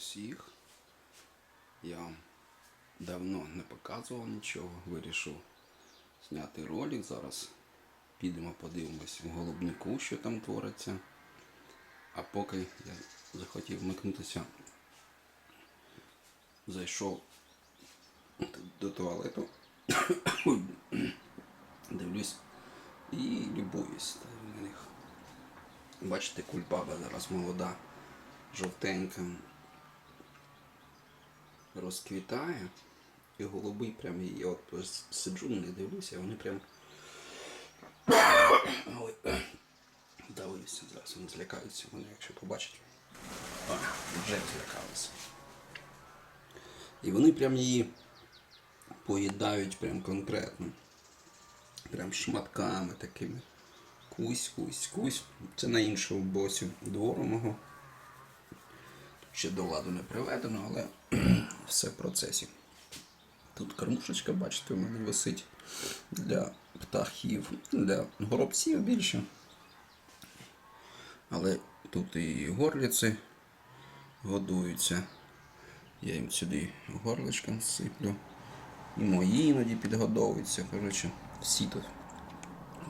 всіх. Я вам давно не показував нічого, вирішив зняти ролик. Зараз підемо подивимось в голубнику, що там твориться. А поки я захотів вмикнутися, зайшов до туалету, дивлюсь і любуюсь на них. Бачите, кульбаба зараз молода, жовтенька. Розквітає. І голуби прям її от сиджу, не дивлюся, вони прям. Ой. Зараз вони злякаються мене, якщо побачать. А, вже злякалися. І вони прям її поїдають прям конкретно. Прям шматками такими. Кусь, кусь, кусь. Це на іншому боці двору мого. Ще до ладу не приведено, але все в процесі. Тут кормушечка, бачите, у мене висить для птахів, для горобців більше. Але тут і горлиці годуються. Я їм сюди горличком сиплю. І мої іноді підгодовуються. Коротше, всі тут.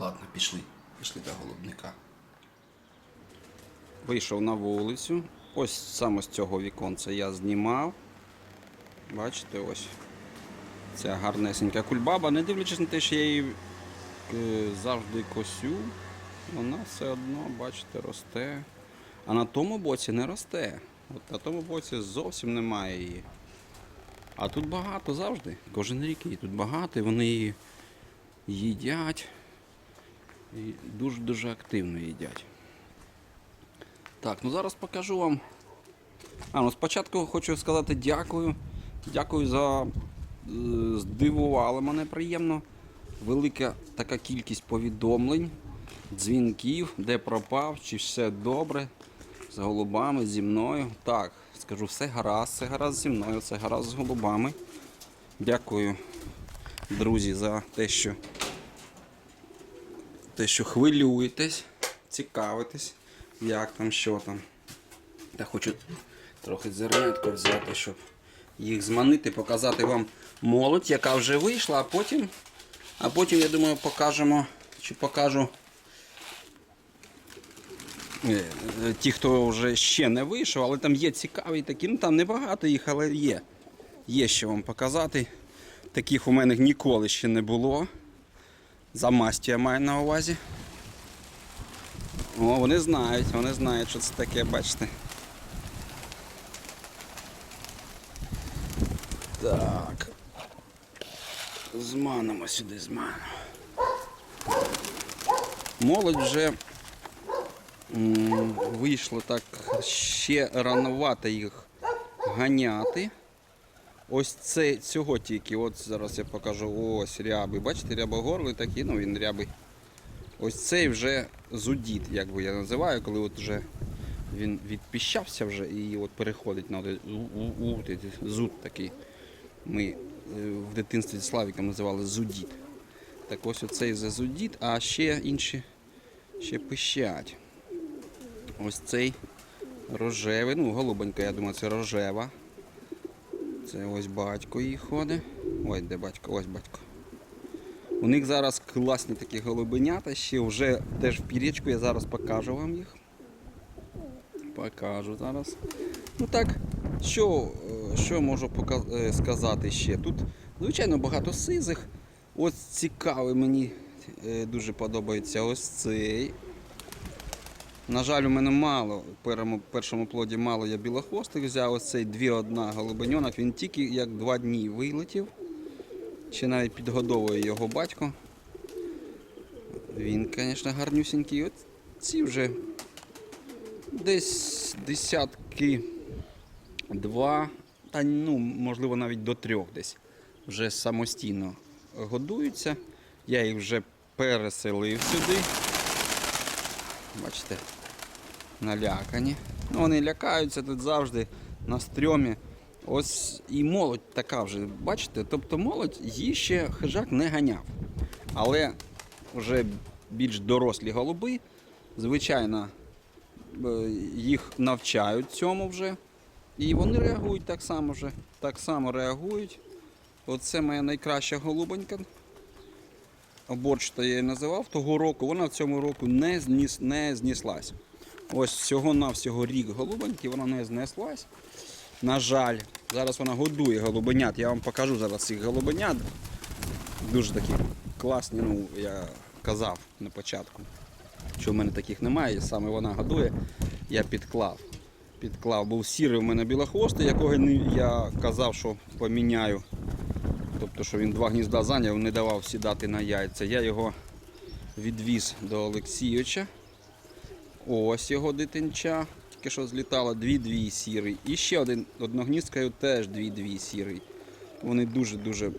Ладно, пішли. Пішли до голубника. Вийшов на вулицю. Ось саме з цього віконця я знімав. Бачите, ось ця гарнесенька кульбаба. Не дивлячись на те, що я її е, завжди косю, вона все одно, бачите, росте. А на тому боці не росте. От на тому боці зовсім немає її. А тут багато завжди. Кожен рік її тут багато, вони її їдять. Дуже-дуже активно їдять. Так, ну зараз покажу вам. А, ну спочатку хочу сказати дякую. Дякую за е, здивувало мене приємно. Велика така кількість повідомлень, дзвінків, де пропав, чи все добре з голубами, зі мною. Так, скажу, все гаразд, все гаразд зі мною, все гаразд з голубами. Дякую, друзі, за те, що те, що хвилюєтесь, цікавитесь, як там, що там. Я хочу трохи зернятко взяти, щоб їх зманити, показати вам молодь, яка вже вийшла, а потім, а потім, я думаю, покажемо, чи покажу е, е, ті, хто вже ще не вийшов, але там є цікаві такі, ну там небагато їх, але є. Є що вам показати. Таких у мене ніколи ще не було. За мастю я маю на увазі. О, вони знають, вони знають, що це таке, бачите. Так. Зманимо сюди, зманимо. Молодь вже вийшло так ще рановато їх ганяти. Ось це цього тільки. От зараз я покажу ось ряби. Бачите, рябогорлий такий, ну він рябий. Ось цей вже зудіт, як би я називаю, коли от вже він відпіщався вже і от переходить на зуд такий. Ми е, в дитинстві з Славіком називали зудіт. Так ось оцей за зудіт, а ще інші ще пищать. Ось цей рожевий, ну голубенька, я думаю, це рожева. Це ось батько їх ходить. Ой, де батько? Ось батько. У них зараз класні такі голубенята, ще вже теж в пірічку, я зараз покажу вам їх. Покажу зараз. Ну так, що, що можу пока- е, сказати ще? Тут, звичайно, багато сизих. Ось цікавий мені е, дуже подобається ось цей. На жаль, у мене мало, в першому, плоді мало я білохвостих взяв, ось цей дві одна голубеньонок, він тільки як два дні вилетів. Ще навіть підгодовує його батько. Він, звісно, гарнюсінький. От ці вже десь десятки два, та ну, можливо, навіть до трьох десь вже самостійно годуються. Я їх вже переселив сюди. Бачите, налякані. Ну, вони лякаються тут завжди на стрьомі. Ось і молодь така вже, бачите, тобто молодь її ще хижак не ганяв. Але вже більш дорослі голуби, звичайно, е, їх навчають цьому вже. І вони реагують так само вже. Так само реагують. Оце моя найкраща голубонька. Оборчата я її називав того року. Вона в цьому року не, зніс, не зніслась. Ось всього-навсього рік голубоньки, вона не знеслась. На жаль, зараз вона годує голубенят. Я вам покажу зараз цих голубенят. Дуже такі класні, ну я казав на початку, що в мене таких немає, саме вона годує. Я підклав. Підклав. Був сірий у мене білохвостий, якого я казав, що поміняю. Тобто, що він два гнізда зайняв, не давав сідати на яйця. Я його відвіз до Олексійовича. Ось його дитинча. Тільки що злітало дві-дві сірий. І ще один одногніздкою теж дві-дві сірий. Вони дуже-дуже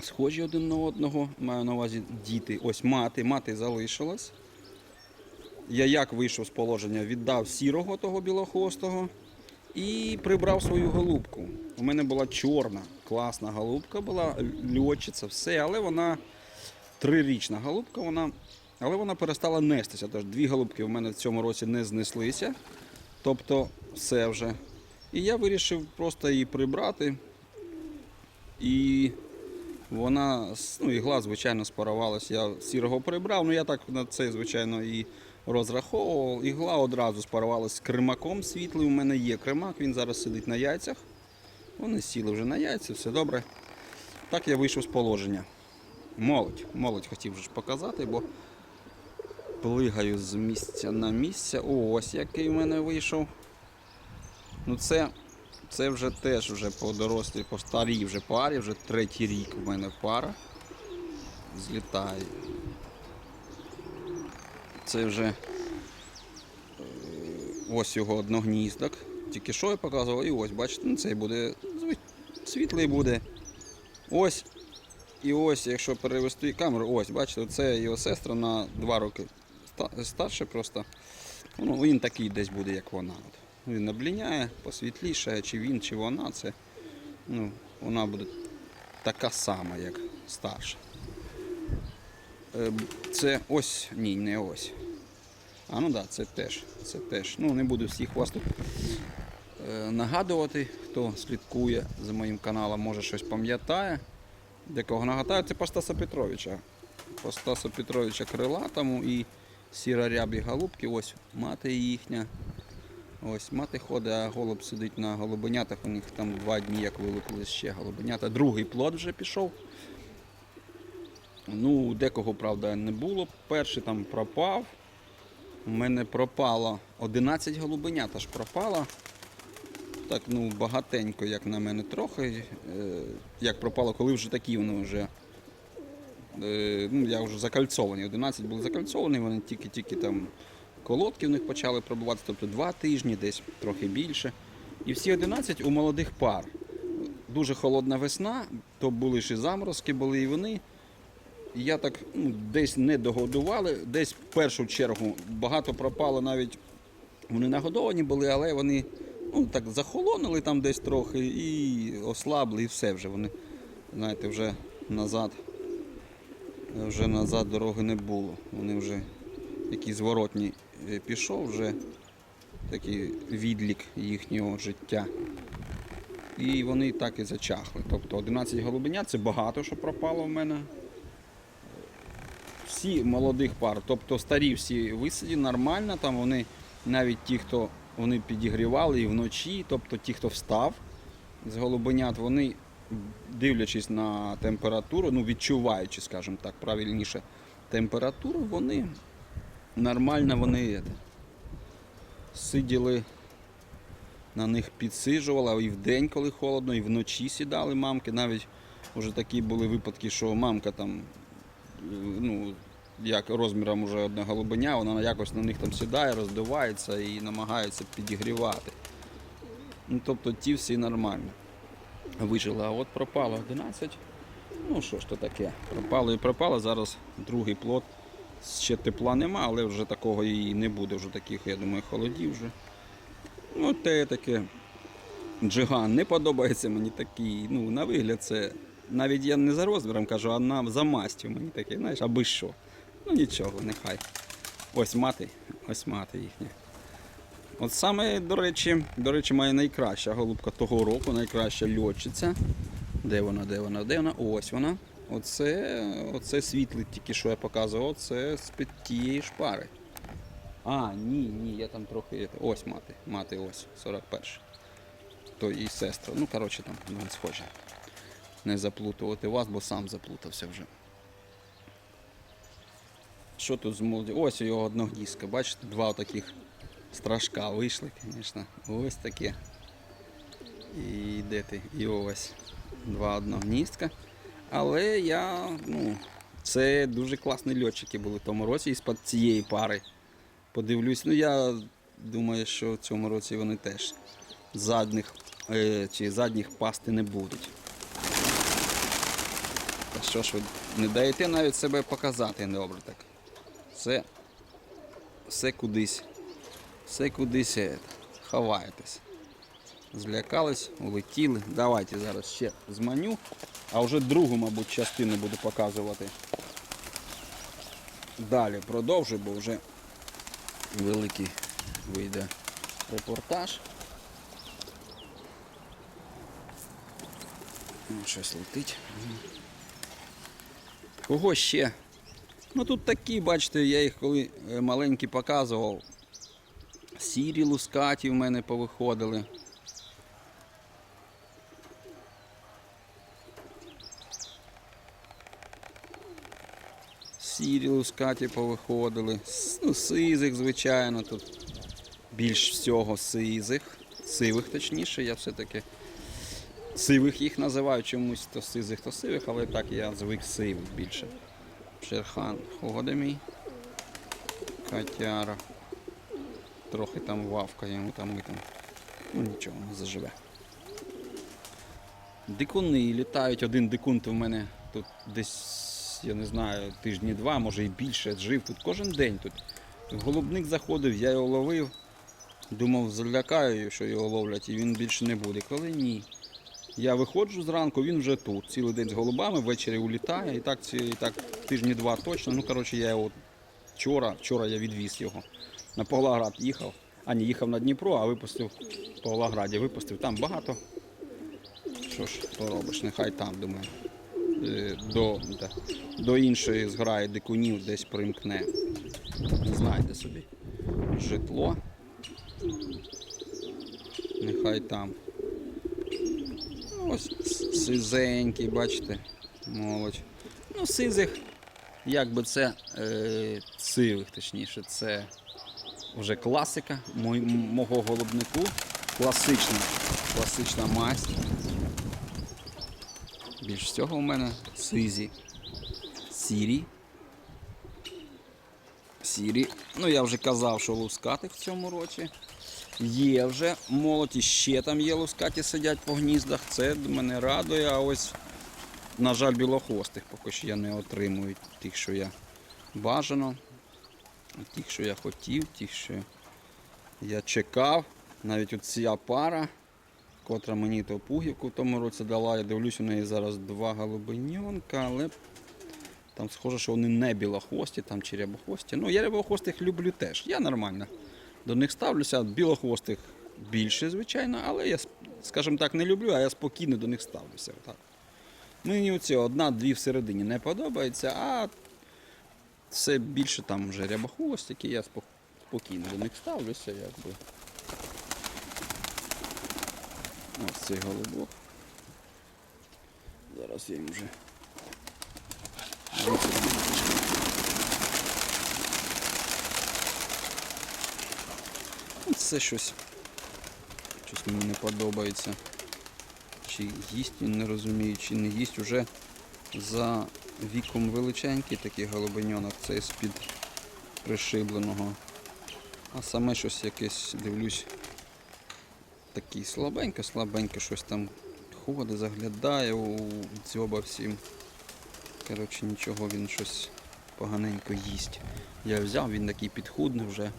схожі один на одного. Маю на увазі діти. Ось мати. Мати залишилась. Я як вийшов з положення, віддав сірого того білохвостого і прибрав свою голубку. У мене була чорна, класна голубка була, льотчиця, все, але вона трирічна голубка, вона, але вона перестала нестися. Тож дві голубки в мене в цьому році не знеслися. Тобто все вже. І я вирішив просто її прибрати. І вона, ну, ігла, звичайно, спарувалася. Я сірого прибрав, ну я так на це, звичайно, і розраховував. Ігла одразу спарувалася з кримаком світлий. У мене є кримак, він зараз сидить на яйцях. Вони сіли вже на яйця, все добре. Так я вийшов з положення. Молодь, молодь хотів вже показати, бо плигаю з місця на місце. Ось який в мене вийшов. Ну це, це вже теж вже по дорослій, по старій вже парі, вже третій рік в мене пара. Злітає. Це вже е, ось його одногніздок. Тільки що я показував, і ось, бачите, ну цей буде світлий буде. Ось. І ось, якщо перевести камеру, ось, бачите, це його сестра на 2 роки ста- старше просто. Ну, він такий десь буде, як вона. Він обліняє, посвітліше, чи він, чи вона. Це, ну, вона буде така сама, як старша. Е, б- Це ось, ні, не ось. А ну так, да, це теж. Це теж. Ну, не буду всіх вас тут е, нагадувати, хто слідкує за моїм каналом, може щось пам'ятає. Декого нагадаю, це по Стаса Петровича. По Стаса Петровича крилатому і сіро-рябі голубки. Ось мати їхня. Ось мати ходить, а голуб сидить на голубенятах. У них там два дні, як вилупили ще голубенята. Другий плод вже пішов. Ну, декого, правда, не було. Перший там пропав. У мене пропало 11 голубенят аж пропало. Так, ну, багатенько, як на мене, трохи. Е, як пропало, коли вже такі вони вже. Е, ну, я вже закальцовані. 11 були закальцовані, вони тільки-тільки там колодки в них почали пробувати, тобто два тижні, десь трохи більше. І всі 11 у молодих пар. Дуже холодна весна, то були ще заморозки, були і вони. Я так ну, десь не догодували, десь в першу чергу багато пропало навіть вони нагодовані були, але вони ну, так захолонули там десь трохи і ослабли, і все вже. Вони, знаєте, вже назад, вже назад дороги не було. Вони вже який зворотній е, пішов, вже такий відлік їхнього життя. І вони так і зачахли. Тобто 11 голубенят це багато, що пропало в мене. Всі молодих пар, тобто старі всі висаді, нормально, там вони навіть ті, хто вони підігрівали і вночі, тобто ті, хто встав з голубенят, вони, дивлячись на температуру, ну відчуваючи, скажімо так, правильніше температуру, вони нормально вони сиділи, на них підсиджували, і вдень, коли холодно, і вночі сідали мамки. Навіть вже такі були випадки, що мамка там, е, ну, як розміром уже одне голубеня, вона якось на них там сідає, роздувається і намагається підігрівати. Ну, тобто ті всі нормально. Вижили, а от пропало 11. Ну що ж то таке? Пропало і пропало. Зараз другий плод. Ще тепла нема, але вже такого і не буде, вже таких, я думаю, холодів вже. Ну, те таке. Джиган не подобається мені такий. Ну, на вигляд це. Навіть я не за розміром кажу, а на за мастю мені такий, знаєш, аби що. Ну нічого, нехай. Ось мати, ось мати їхня. От саме, до речі, до речі, моя найкраща голубка того року, найкраща льотчиця. Де вона, де вона, де вона? Ось вона. Оце, оце світле, тільки що я показував, це з-під тієї шпари. А, ні, ні, я там трохи. Ось мати. Мати ось, 41. То і сестра. Ну, коротше, там вони схожі. Не заплутувати вас, бо сам заплутався вже. Що тут з молоді? Ось його одногнізка, бачите, два таких страшка вийшли, звісно. Ось таке. І де ти? І ось два одногніздка. Але я, ну, це дуже класні льотчики були в тому році із-під цієї пари. Подивлюсь, ну я думаю, що в цьому році вони теж задніх, е, чи задніх пасти не будуть. Та що ж ви не даєте навіть себе показати добре так. Все, все кудись, все кудись е, ховаєтесь. Злякались, улетіли. Давайте зараз ще зманю, а вже другу, мабуть, частину буду показувати. Далі продовжу, бо вже великий вийде репортаж. Щось летить. Кого ще? Ну тут такі, бачите, я їх коли е, маленькі показував. Сірі лускаті в мене повиходили. Сірі лускаті повиходили. Ну, сизих, звичайно, тут більш всього сизих. Сивих точніше, я все-таки сивих їх називаю чомусь то сизих, то сивих, але так я звик сивих більше. Шерхан ходить мій. Котяра. Трохи там вавка йому там ми там. Ну нічого, не заживе. Дикуни літають. Один дикун то в мене тут десь, я не знаю, тижні два, може і більше жив тут кожен день тут. Голубник заходив, я його ловив. Думав, залякаю, що його ловлять, і він більше не буде. Коли ні. Я виходжу зранку, він вже тут. Цілий день з голубами, ввечері улітає. І так, ці, і так тижні два точно. Ну, коротше, я його вчора, вчора я відвіз його. На Павлоград їхав. А ні, їхав на Дніпро, а випустив в Павлограді. Випустив там багато. Що ж поробиш, нехай там, думаю. Е, До, да, до іншої зграї дикунів десь примкне. Знайде собі житло. Нехай там. Ось сизенький, бачите, молодь. Ну, сизих, як би це е, сивих, точніше, це вже класика мой- мого голубнику. Класична, класична масть. Більш всього у мене сизі. Сірі. Сірі. Ну, я вже казав, що лускатих в цьому році. Є вже молодь, ще там є лускаті сидять по гніздах. Це мене радує, а ось, на жаль, білохвостих поки що я не отримую тих, що я бажано, тих, що я хотів, тих, що я чекав. Навіть от ця пара, котра мені ту пугівку в тому році дала, я дивлюсь, у неї зараз два голубеньонка, але там схоже, що вони не білохвості, там чи рябохвості. Ну, я рябохвостих люблю теж. Я нормально до них ставлюся. Білохвостих більше, звичайно, але я, скажімо так, не люблю, а я спокійно до них ставлюся. Отак. Мені оці одна-дві всередині не подобається, а все більше там вже рябохвостики, я спокійно до них ставлюся, якби. Ось цей голубок. Зараз я їм вже. Це щось. Щось мені не подобається. Чи їсть він не розумію, чи не їсть уже за віком величенький такий голубеньонок, цей з-під пришибленого. А саме щось якесь, дивлюсь, такий слабенько, слабенько щось там ходить, заглядає у дзьоба всім. Коротше, нічого він щось поганенько їсть. Я взяв, він такий підхудний вже.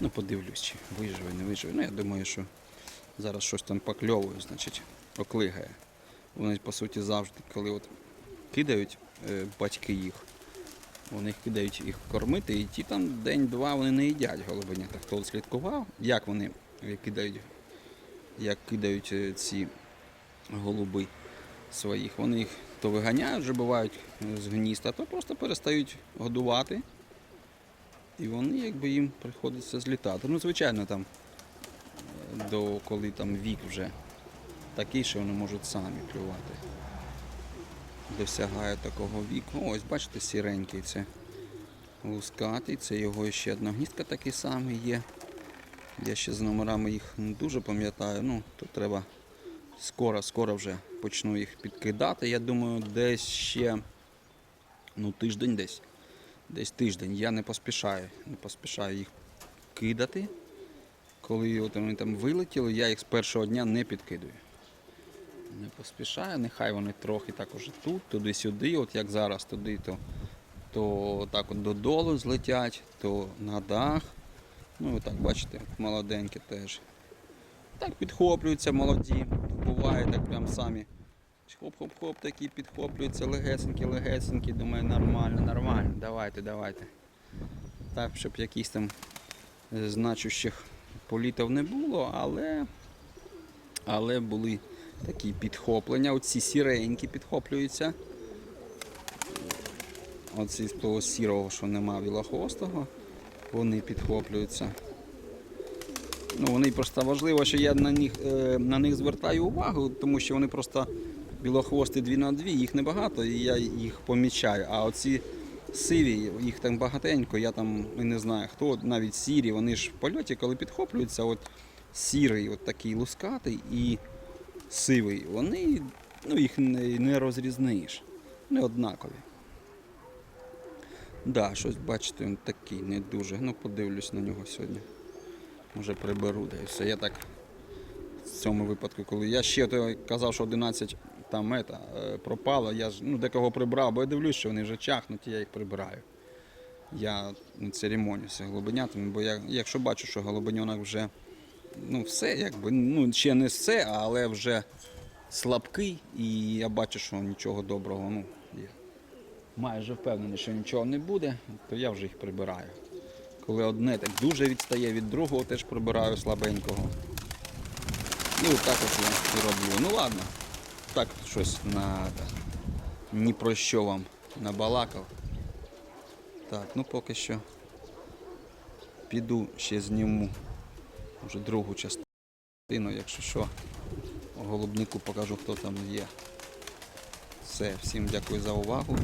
Ну, подивлюсь, чи виживе, не виживе. Ну, я думаю, що зараз щось там покльовує, значить, оклигає. Вони, по суті, завжди, коли от кидають е, батьки їх, Вони кидають їх кормити, і ті там день-два вони не їдять голубенята. Хто слідкував, як вони е, кидають, як кидають е, ці голуби своїх. Вони їх то виганяють, вже бувають е, з гнізда, то просто перестають годувати. І вони якби їм приходиться злітати. Ну, звичайно, там е, до коли там вік вже такий, що вони можуть самі клювати. Досягає такого віку. Ось, бачите, сіренький це лускатий, це його ще одна гніздка такий самий є. Я ще з номерами їх не дуже пам'ятаю. Ну, то треба скоро, скоро вже почну їх підкидати. Я думаю, десь ще ну, тиждень десь. Десь тиждень. Я не поспішаю. Не поспішаю їх кидати. Коли от вони там вилетіли, я їх з першого дня не підкидую. Не поспішаю, нехай вони трохи також тут, туди-сюди, от як зараз, туди, то, то так от додолу злетять, то на дах. Ну, ви так бачите, молоденькі теж. Так підхоплюються молоді. Буває так прям самі. Хоп-хоп-хоп, такі підхоплюються легесенькі, легесенькі. Думаю, нормально, нормально. Давайте, давайте. Так, щоб якісь там значущих політів не було, але, але були такі підхоплення. Оці сіренькі підхоплюються. Оці з того сірого, що нема білохвостого, вони підхоплюються. Ну, вони просто важливо, що я на них, е, на них звертаю увагу, тому що вони просто білохвости дві на дві, їх небагато, і я їх помічаю. А оці сиві, їх там багатенько, я там і не знаю хто, навіть сірі, вони ж в польоті, коли підхоплюються, от сірий, от такий лускатий і сивий, вони ну, їх не, не розрізниш. Не однакові. Да, щось бачите, він такий не дуже. Ну, подивлюсь на нього сьогодні. Може приберу, да. Я так в цьому випадку, коли я ще казав, що 11 там мета е, пропало, я ж ну, декого прибрав, бо я дивлюсь, що вони вже чахнуть, і я їх прибираю. Я не церемонюся голубенятами, бо я, якщо бачу, що голубеньонок вже ну, все, якби, ну, ще не все, але вже слабкий, і я бачу, що нічого доброго, ну, є. майже впевнений, що нічого не буде, то я вже їх прибираю. Коли одне так дуже відстає від другого, теж прибираю слабенького. І отак от я роблю. Ну ладно, так щось на ні про що вам набалакав. Так, ну поки що піду ще зніму вже другу частину, якщо що, голубнику покажу, хто там є. Все, всім дякую за увагу.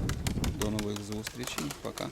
До нових зустрічей. Пока.